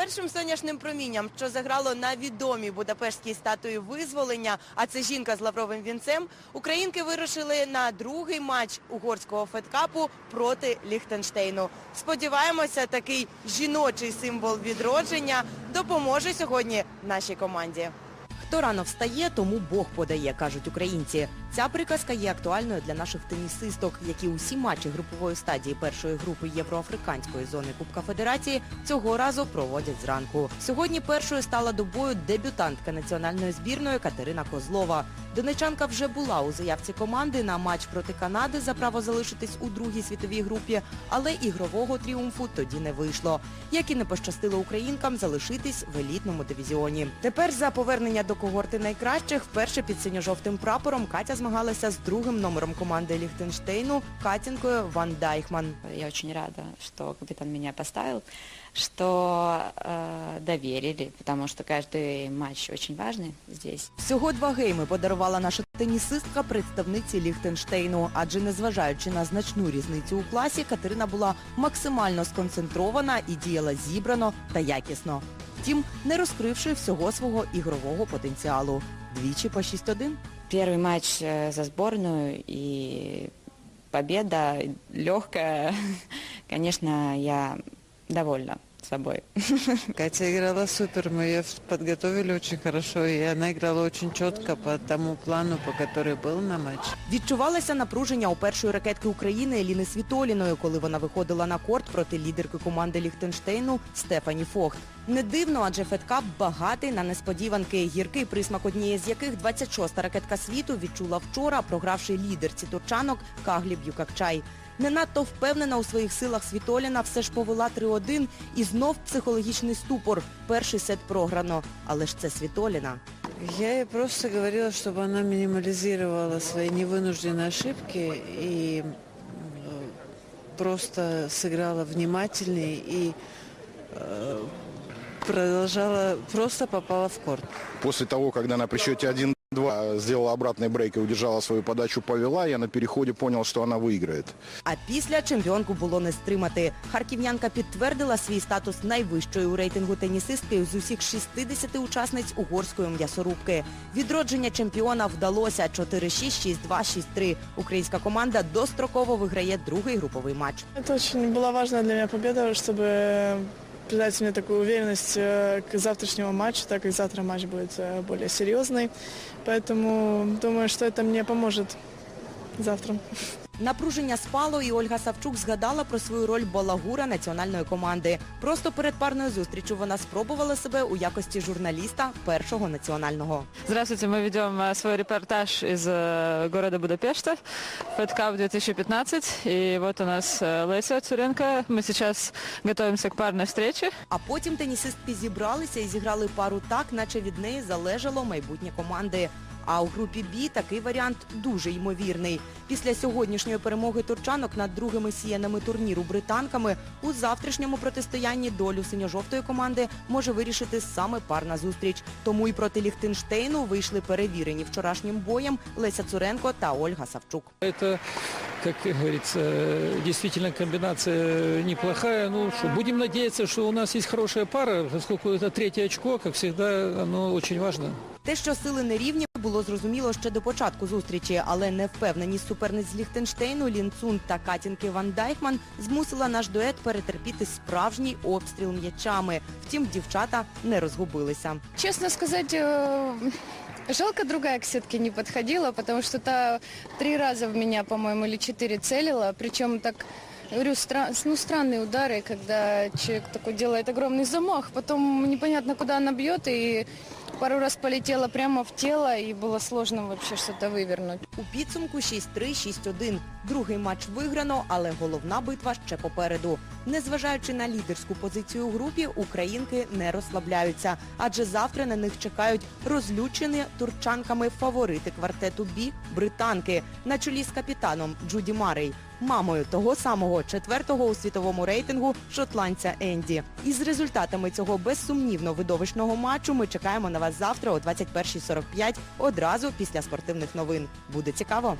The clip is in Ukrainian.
першим сонячним промінням, що заграло на відомій Будапештській статуї визволення, а це жінка з лавровим вінцем, українки вирушили на другий матч угорського федкапу проти Ліхтенштейну. Сподіваємося, такий жіночий символ відродження допоможе сьогодні нашій команді. Хто рано встає, тому Бог подає, кажуть українці. Ця приказка є актуальною для наших тенісисток, які усі матчі групової стадії першої групи Євроафриканської зони Кубка Федерації цього разу проводять зранку. Сьогодні першою стала до бою дебютантка національної збірної Катерина Козлова. Донечанка вже була у заявці команди на матч проти Канади за право залишитись у другій світовій групі, але ігрового тріумфу тоді не вийшло. Як і не пощастило українкам залишитись в елітному дивізіоні. Тепер за повернення до когорти найкращих вперше під синьо-жовтим прапором Катя змагалася з другим номером команди Ліхтенштейну Катінкою Ван Дайхман. Я очень рада, что капитан меня поставил, что э, доверили, потому что каждый матч очень важный здесь. Всього два гейми подарувала наша тенісистка представниці Ліхтенштейну, адже незважаючи на значну різницю у класі, Катерина була максимально сконцентрована і діяла зібрано та якісно. Втім, не розкривши всього свого ігрового потенціалу. Двічі по 6-1. Первый матч э, за сборную и победа легкая. Конечно, я довольна собой. Катя играла супер, мы ее подготовили очень хорошо, и она играла очень четко по тому плану, по который был на матч. Відчувалося напруження у першої ракетки України Еліни Світоліної, коли вона виходила на корт проти лідерки команди Ліхтенштейну Стефані Фохт. Не дивно, адже Федкап багатий на несподіванки, гіркий присмак однієї з яких 26-та ракетка світу відчула вчора, програвши лідерці турчанок Каглі Б'юкакчай. Не надто впевнена у своїх силах Світоліна все ж повела 3-1 і знов психологічний ступор. Перший сет програно. Але ж це Світоліна. Я ей просто говорила, чтобы она минимализировала свои невынужденные ошибки и м, просто сыграла внимательнее и э, продолжала, просто попала в корт. После того, когда она при счете 1-2 сделала обратный брейк и удержала свою подачу, повела, я на переходе понял, что она выиграет. А після чемпіонку було не стримати. Харків'янка підтвердила свій статус найвищої у рейтингу тенісистки з усіх 60 учасниць угорської м'ясорубки. Відродження чемпіона вдалося 4-6, 6-2, 6-3. Українська команда достроково виграє другий груповий матч. Это очень была важная для меня победа, чтобы придать мне такую уверенность э, к завтрашнему матчу, так как завтра матч будет э, более серьезный. Поэтому думаю, что это мне поможет завтра. Напруження спало, і Ольга Савчук згадала про свою роль балагура національної команди. Просто перед парною зустрічю вона спробувала себе у якості журналіста першого національного. Здравствуйте, мы ведем э, свой репортаж из э, города Будапешта, FedCup 2015. И вот у нас э, Леся Цуренко. Мы сейчас готовимся к парной встрече. А потім тенісистки зібралися і зіграли пару так, наче від неї залежало майбутнє команди. А у групі Бі такий варіант дуже ймовірний. Після сьогоднішньої перемоги турчанок над другими сіянами турніру британками у завтрашньому протистоянні долю синьо-жовтої команди може вирішити саме парна зустріч. Тому і проти Ліхтенштейну вийшли перевірені вчорашнім боєм Леся Цуренко та Ольга Савчук. Это, как говорится, действительно комбинация неплохая. Ну что, будем надеяться, что у нас есть хорошая пара, поскольку это третье очко, как всегда, оно очень важно. Те, що сили нерівні, було зрозуміло ще до початку зустрічі, але невпевненість суперниць з Ліхтенштейну, Лінцун та Катінки Ван Дайхман змусила наш дует перетерпіти справжній обстріл м'ячами. Втім, дівчата не розгубилися. Честно сказать, э, жалко другая к сетке не подходила, потому что та три раза в меня, по-моему, или четыре целила, причем так Говорю, стра- ну, странные удары, когда человек такой делает огромный замах, потом непонятно, куда она бьет, и пару раз полетела прямо в тело, и было сложно вообще что-то вывернуть. У підсумку 6-3, 6-1. Другий матч виграно, але головна битва ще попереду. Незважаючи на лідерську позицію у групі, українки не розслабляються, адже завтра на них чекають розлючені турчанками фаворити квартету Бі британки на чолі з капітаном Джуді Марей, мамою того самого четвертого у світовому рейтингу шотландця Енді. Із результатами цього безсумнівно видовищного матчу ми чекаємо на вас завтра о 21.45 одразу після спортивних новин. Буде цікаво.